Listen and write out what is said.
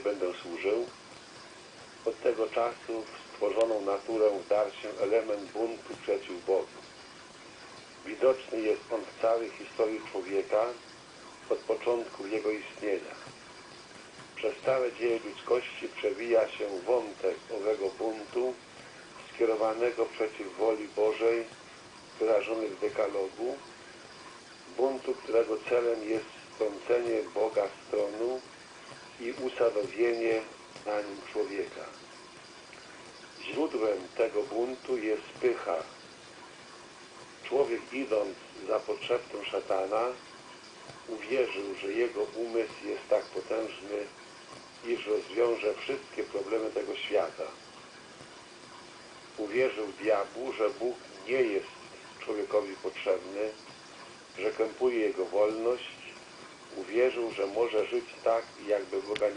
nie będę służył. Od tego czasu w stworzoną naturę wdarł się element buntu przeciw Bogu. Widoczny jest on w całej historii człowieka od początku jego istnienia. Przez całe dzieje ludzkości przewija się wątek owego buntu skierowanego przeciw woli Bożej wyrażony w dekalogu, buntu, którego celem jest strącenie i usadowienie na nim człowieka. Źródłem tego buntu jest pycha. Człowiek idąc za potrzebą szatana uwierzył, że jego umysł jest tak potężny, iż rozwiąże wszystkie problemy tego świata. Uwierzył diabłu, że Bóg nie jest człowiekowi potrzebny, że kępuje jego wolność. Uwierzył, że może żyć tak, jakby Boga nie